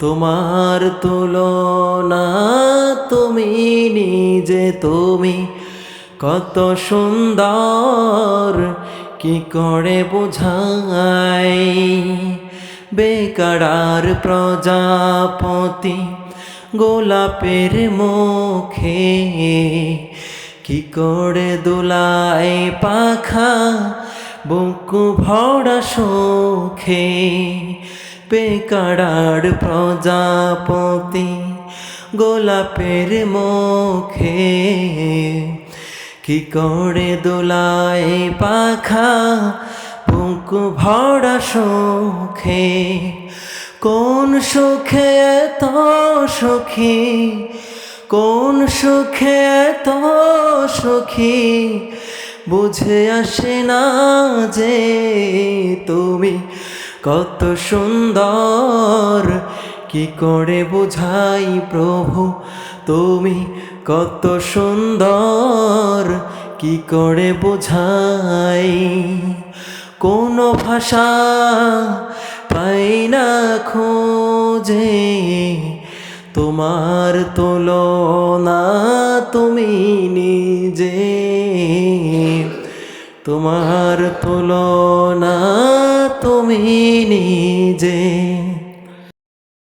তোমার তুলনা তুমি নিজে, তুমি কত সুন্দর, কি করে বোঝাই? বেকারার প্রজাপতি গোলাপের মুখে কি করে দোলায় পাখা, বুকু ভরা সুখে বেকারার প্রজাপতি, গোলাপের মুখে কি করে দোলায় পাখা, বুকু ভরা সুখে? কোন সুখে এত সুখী? কোন সুখে এত সুখী? বুঝে আসে না যে তুমি কত সুন্দর। কি করে বোঝাই প্রভু, তুমি কত সুন্দর। কি করে বোঝাই, কোনো ভাষা পাই না খোঁজে। তোমার তুলনা তুমি নিজে তোমার তুলনা তুমি নিজে